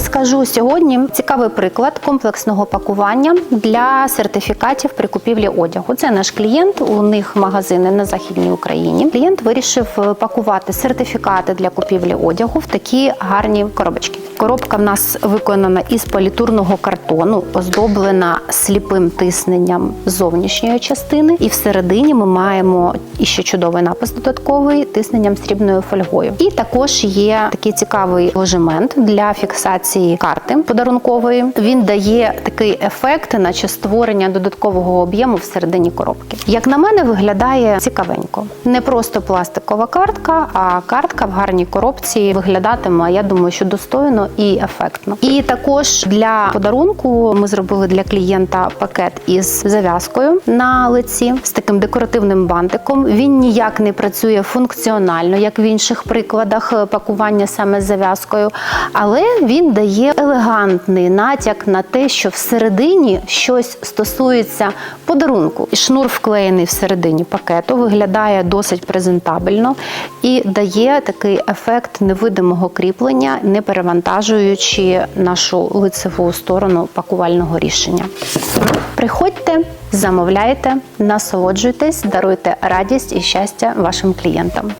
розкажу сьогодні цікавий приклад комплексного пакування для сертифікатів при купівлі одягу. Це наш клієнт. У них магазини на західній Україні. Клієнт вирішив пакувати сертифікати для купівлі одягу в такі гарні коробочки. Коробка в нас виконана із політурного картону, оздоблена сліпим тисненням зовнішньої частини, і всередині ми маємо іще чудовий напис додатковий тисненням срібною фольгою. І також є такий цікавий ложемент для фіксації карти подарункової. Він дає такий ефект, наче створення додаткового об'єму всередині коробки. Як на мене, виглядає цікавенько. Не просто пластикова картка, а картка в гарній коробці виглядатиме, я думаю, що достойно і ефектно. І також для подарунку ми зробили для клієнта пакет із зав'язкою на лиці з таким декоративним бантиком. Він ніяк не працює функціонально, як в інших прикладах е, пакування саме з зав'язкою, але він дає елегантний натяк на те, що всередині щось стосується подарунку. І шнур вклеєний всередині пакету, виглядає досить презентабельно і дає такий ефект невидимого кріплення, не перевантажуючи нашу лицеву сторону пакувального рішення. Приходьте, замовляйте, насолоджуйтесь, даруйте радість і щастя вашим клієнтам.